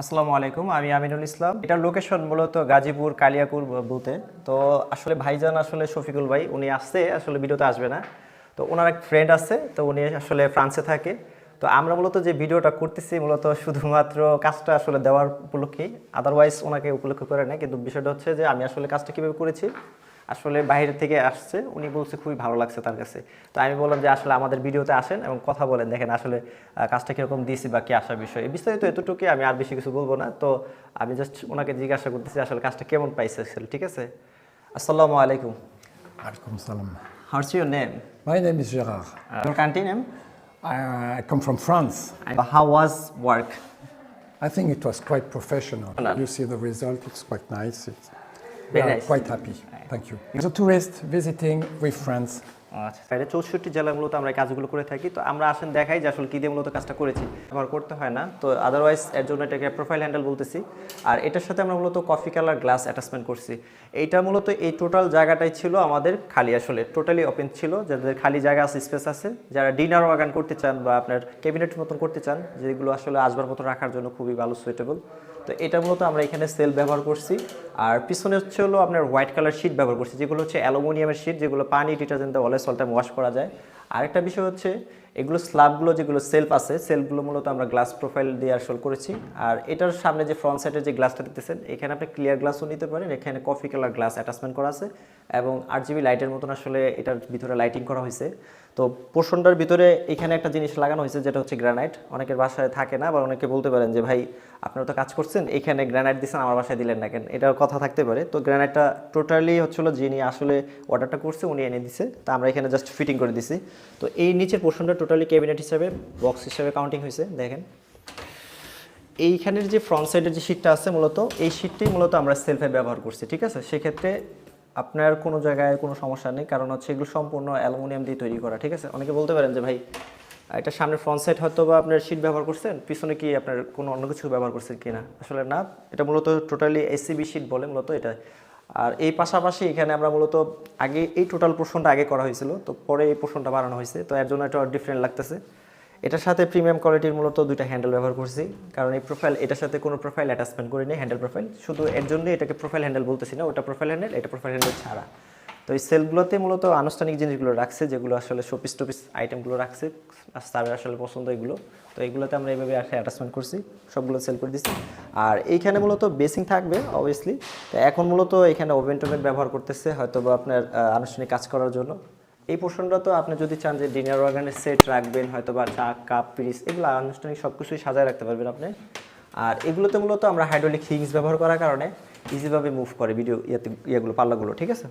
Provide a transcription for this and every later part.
আসসালামু আলাইকুম, আমি আমিনুল ইসলাম। এটার লোকেশন মূলত গাজীপুর কালিয়াকুর ব- বলতে তো আসলে ভাইজান আসলে শফিকুল ভাই, উনি আসছে, আসলে ভিডিওতে আসবে না। তো ওনার এক ফ্রেন্ড আছে, তো উনি আসলে ফ্রান্সে থাকে। তো আমরা মূলত যে ভিডিওটা করতেছি, মূলত শুধুমাত্র কাজটা আসলে দেওয়ার উপলক্ষেই। আদারওয়াইজ ওনাকে উপলক্ষ করে না কিন্তু বিষয়টা হচ্ছে যে আমি আসলে কাজটা কীভাবে করেছি আসলে বাইরে থেকে আসছে উনি বলছে খুবই ভালো লাগছে তার কাছে তো আমি বললাম যে আসলে আমাদের ভিডিওতে আসেন এবং কথা বলেন দেখেন আসলে কাজটা কীরকম দিয়েছি বা কি আসার বিষয় এই বিস্তারিত এতটুকুই আমি আর বেশি কিছু বলব না তো আমি জাস্ট ওনাকে জিজ্ঞাসা করতেছি আসলে কাজটা কেমন পাইছে আসলে ঠিক আছে আসসালামু আলাইকুম Alaikum salam. How's your name My name is Gérard. Your country name I, I come from France. How was work I think it was quite professional. You see the result, it's quite nice. It's, we Very are nice. quite happy. Thank you. As a tourist visiting with friends, আচ্ছা এটা চৌষট্টি মূলত আমরা এই কাজগুলো করে থাকি। তো আমরা আসেন দেখাই যে আসলে কী দিয়ে মূলত কাজটা করেছি। ব্যবহার করতে হয় না। তো আদারওয়াইজ এর জন্য এটাকে প্রোফাইল হ্যান্ডেল বলতেছি। আর এটার সাথে আমরা মূলত কফি কালার গ্লাস অ্যাটাচমেন্ট করছি। এইটা মূলত এই টোটাল জায়গাটাই ছিল আমাদের খালি আসলে টোটালি ওপেন ছিল। যাদের খালি জায়গা আছে স্পেস আছে। যারা ডিনার ওয়াগান করতে চান বা আপনার ক্যাবিনেটের মতন করতে চান যেগুলো আসলে আসবার মতো রাখার জন্য খুবই ভালো সুইটেবল তো এটা মূলত আমরা এখানে সেল ব্যবহার করছি। আর পিছনে হচ্ছে হলো আপনার হোয়াইট কালার শিট ব্যবহার করছি, যেগুলো হচ্ছে অ্যালুমিনিয়ামের শিট যেগুলো পানি ডিটারজেন্ট দিয়ে অলওয়েজ অল টাইম ওয়াশ করা যায়। আরেকটা বিষয় হচ্ছে, এগুলো স্ল্যাবগুলো যেগুলো সেলফ আছে সেলফগুলো মূলত আমরা গ্লাস প্রোফাইল দিয়ে আসল করেছি। আর এটার সামনে যে ফ্রন্ট সাইডের যে গ্লাসটা দেখতেছেন, এখানে আপনি ক্লিয়ার গ্লাসও নিতে পারেন। এখানে কফি কালার গ্লাস অ্যাটাচমেন্ট করা আছে। এবং আট জিবি লাইটের মতন আসলে এটার ভিতরে লাইটিং করা হয়েছে। তো পোর্শনটার ভিতরে এখানে একটা জিনিস লাগানো হয়েছে, যেটা হচ্ছে গ্রানাইট অনেকের বাসায় থাকে না বা অনেকে বলতে পারেন যে, ভাই, আপনারা তো কাজ করছেন, এখানে গ্রানাইট দিচ্ছেন আমার বাসায় দিলেন না কেন? এটার কথা থাকতে পারে। তো গ্রানাইটটা টোটালি হচ্ছিল যিনি আসলে অর্ডারটা করছে, উনি এনে দিছে। তা আমরা এখানে জাস্ট ফিটিং করে দিছি। তো এই নিচের পোর্শনটা টোটালি ক্যাবিনেট হিসাবে বক্স হিসাবে কাউন্টিং হয়েছে, দেখেন। এইখানের যে ফ্রন্ট সাইডের যে শীটটা আছে মূলত, এই শীটটাই মূলত আমরা সেলফে ব্যবহার করছি, ঠিক আছে? সেক্ষেত্রে আপনার কোনো জায়গায় কোনো সমস্যা নেই, কারণ হচ্ছে এগুলো সম্পূর্ণ অ্যালুমিনিয়াম দিয়ে তৈরি করা, ঠিক আছে? অনেকে বলতে পারেন যে, ভাই, এটা সামনে ফ্রন্ট সাইড হয়তো বা আপনার শীট ব্যবহার করছেন, পিছনে কি আপনার কোনো অন্য কিছু ব্যবহার করছেন কি না আসলে না, এটা মূলত টোটালি এসিবি শীট বলে, মূলত এটা। আর এই পাশাপাশি এখানে আমরা মূলত আগে এই টোটাল পোর্শনটা আগে করা হয়েছিল, তো পরে এই পোর্শনটা বাড়ানো হয়েছে, তো এর জন্য এটা ডিফারেন্ট লাগতেছে। এটার সাথে প্রিমিয়াম কোয়ালিটির মূলত দুইটা হ্যান্ডেল ব্যবহার করছি। কারণ এই প্রোফাইল এটার সাথে কোনো প্রোফাইল অ্যাটাচমেন্ট করি নেই হ্যান্ডেল প্রোফাইল শুধু এর জন্য এটাকে প্রোফাইল হ্যান্ডেল বলতেছি না, ওটা প্রোফাইল হ্যান্ডেল এটা প্রোফাইল হ্যান্ডেল ছাড়া। তো এই সেলগুলোতে মূলত আনুষ্ঠানিক জিনিসগুলো রাখছে, যেগুলো আসলে শোপিস টোপিস আইটেমগুলো রাখছে স্যারের আসলে পছন্দ এগুলো। তো এগুলোতে আমরা এইভাবে আসলে অ্যাটাচমেন্ট করছি, সবগুলো সেল করে দিচ্ছি আর এইখানে মূলত বেসিং থাকবে অবভিয়াসলি তো এখন মূলত এখানে ওভেন টোভেন ব্যবহার করতেছে হয়তো বা আপনার আনুষ্ঠানিক কাজ করার জন্য। এই পোর্শনটা তো আপনি যদি চান যে ডিনার ওয়াগানের সেট রাখবেন হয়তো বা চা কাপ পিস এগুলো আনুষ্ঠানিক সব কিছুই সাজায় রাখতে পারবেন আপনি। আর এগুলোতে মূলত আমরা হাইড্রোলিক হিংস ব্যবহার করার কারণে ইজিভাবে মুভ করে ভিডিও ইয়েতে, ইয়েগুলো, পাল্লাগুলো, ঠিক আছে?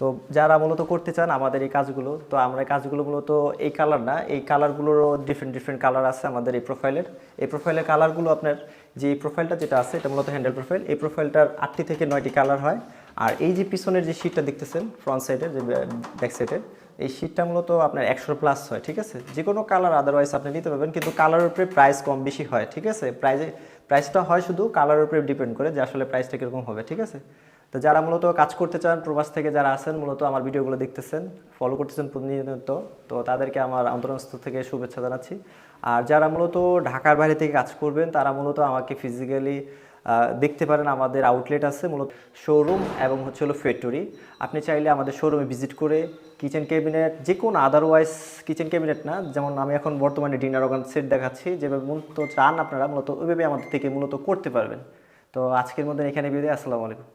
তো যারা মূলত করতে চান আমাদের এই কাজগুলো, তো আমরা কাজগুলো মূলত এই কালার না, এই কালারগুলোরও ডিফারেন্ট ডিফারেন্ট কালার আছে আমাদের এই প্রোফাইলের এই প্রোফাইলের কালারগুলো আপনার যে প্রোফাইলটা যেটা আছে, এটা মূলত হ্যান্ডেল প্রোফাইল এই প্রোফাইলটার আটটি থেকে নয়টি কালার হয়। আর এই যে পিছনের যে শীটটা দেখতেছেন ফ্রন্ট সাইডের যে ব্যাক সাইডের এই শীটটা মূলত আপনার একশো প্লাস হয়, ঠিক আছে? যে কোনো কালার আদারওয়াইজ আপনি নিতে পারবেন, কিন্তু কালারের উপরে প্রাইস কম বেশি হয়, ঠিক আছে? প্রাইজে প্রাইসটা হয় শুধু কালারের উপরে ডিপেন্ড করে যে আসলে প্রাইসটা কীরকম হবে, ঠিক আছে? তো যারা মূলত কাজ করতে চান, প্রবাস থেকে যারা আছেন, মূলত আমার ভিডিওগুলো দেখতেছেন ফলো করতেছেন প্রতিনিয়ত, তো তাদেরকে আমার অন্তরস্থ থেকে শুভেচ্ছা জানাচ্ছি। আর যারা মূলত ঢাকার বাইরে থেকে কাজ করবেন, তারা মূলত আমাকে ফিজিক্যালি দেখতে পারেন আমাদের আউটলেট আছে মূলত শোরুম এবং হচ্ছে হলো ফ্যাক্টরি আপনি চাইলে আমাদের শোরুমে ভিজিট করে কিচেন ক্যাবিনেট যে কোনো আদারওয়াইজ কিচেন ক্যাবিনেট না, যেমন আমি এখন বর্তমানে ডিনার ওগান সেট দেখাচ্ছি, যেভাবে মূলত চান আপনারা, মূলত ওইভাবে আমাদের থেকে মূলত করতে পারবেন। তো আজকের মধ্যে এখানে বিদায়, আসসালামু আলাইকুম।